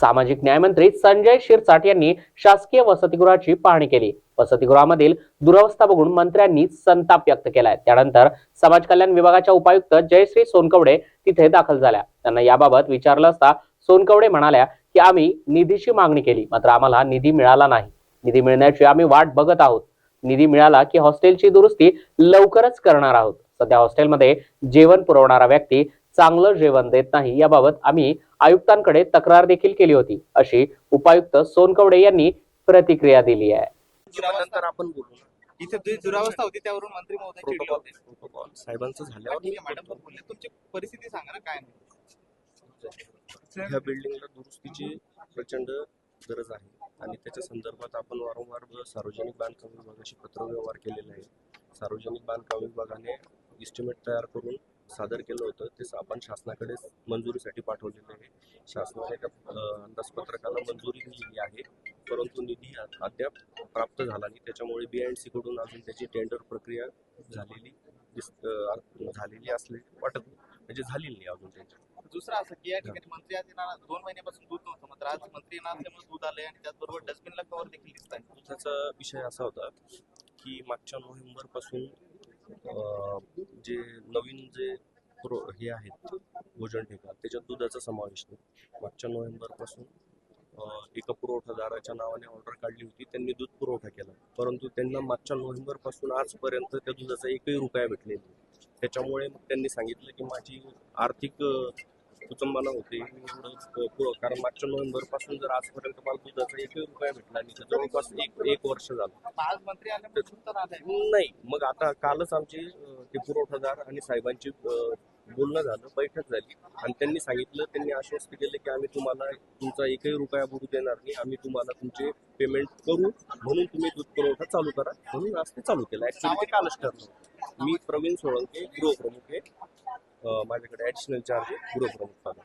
सामाजिक न्यायमंत्री संजय शिरसाट यांनी शासकीय वसतिगृहाची पाहणी केली. वसतिगृहामधील दुरवस्था बघून मंत्र्यांनी संताप व्यक्त केलाय. त्यानंतर समाज कल्याण विभागाच्या उपायुक्त जयश्री सोनकवडे तिथे दाखल झाल्या. त्यांना याबाबत विचारलं असता सोनकवडे म्हणाल्या की आम्ही निधीची मागणी केली मात्र आम्हाला निधी मिळाला नाही. निधी मिळण्याची आम्ही वाट बघत आहोत. निधी मिळाला की हॉस्टेलची दुरुस्ती लवकरच करणार आहोत. सध्या हॉस्टेलमध्ये जेवण पुरवणारा व्यक्ती चांगलं जेवण देत नाही. याबाबत आम्ही आयुक्तांकडे तक्रार देखील केली होती. अशी उपायुक्त सोनकवडे यांनी प्रतिक्रिया दिली आहे. नंतर आपण बोलू. ना. इथे जी दुरावस्था होती त्यावरून मंत्री महोदय चिडले प्रोटोकॉल होते. प्रोटोकॉल साहेबांचं झाल्यावर ठीक आहे मॅडम पण बोलले. तुमची परिस्थिती सांगा ना काय नाही ह्या बिल्डिंगला दुरुस्तीची प्रचंड गरज आहे. आणि त्याच्या संदर्भात आपण वारंवार सार्वजनिक बांधकाम विभागाशी पत्रव्यवहार केलेला आहे. सार्वजनिक बांधकाम विभागाने इस्टिमेट तयार करून सादर केलं होतं. ते आपण शासनाकडे मंजुरीसाठी पाठवलेलं आहे. शासनाने त्या अंदाजपत्रकाला मंजुरी दिलेली आहे. परंतु निधी अद्याप प्राप्त झाला नाही. त्याच्यामुळे बी अँड सी कडून अजून त्याची टेंडर प्रक्रिया झालेली झालेली असले वाटत नाही. म्हणजे झालेली नाही अजून त्यांची. दुसरं असं की या ठिकाणी मंत्री आज येणार दोन महिन्यापासून दूध नव्हतं मात्र आज मंत्री येणार असल्यामुळे दूध आलंय आणि त्याचबरोबर डस्टबिनला कव्हर देखील दिसत आहे दुधाचा विषय असा होता की मागच्या नोव्हेंबरपासून जे नवीन जे प्रो हे आहेत भोजन ठेका त्याच्यात दुधाचा समावेश नाही मागच्या नोव्हेंबरपासून एका पुरवठादाराच्या नावाने ऑर्डर काढली होती. त्यांनी दूध पुरवठा केला. परंतु त्यांना मागच्या नोव्हेंबरपासून आजपर्यंत त्या दुधाचा एकही रुपया भेटलेला नाही. त्याच्यामुळे मग त्यांनी सांगितलं की माझी आर्थिक कुचंबना होते कारण मागच्या नोव्हेंबरपासून जर आजपर्यंत मला दुधाचा एकही रुपया भेटला नाही जवळपास एक एक वर्ष झालं. नाही मग आता कालच आमचे ते पुरवठादार आणि साहेबांची बोलणं झालं बैठक झाली. आणि त्यांनी सांगितलं त्यांनी आश्वस्त केलं की आम्ही तुम्हाला तुमचा एकही रुपया बुडू देणार नाही आम्ही तुम्हाला तुमचे पेमेंट करू म्हणून तुम्ही दूध पुरवठा चालू करा म्हणून आज ते चालू केलं. ऍक्च्युली ते कालच ठरलं. मी प्रवीण सोळंके गृहप्रमुख आहे. माझ्याकडे ऍडिशनल चार्ज आहे गृहप्रमुख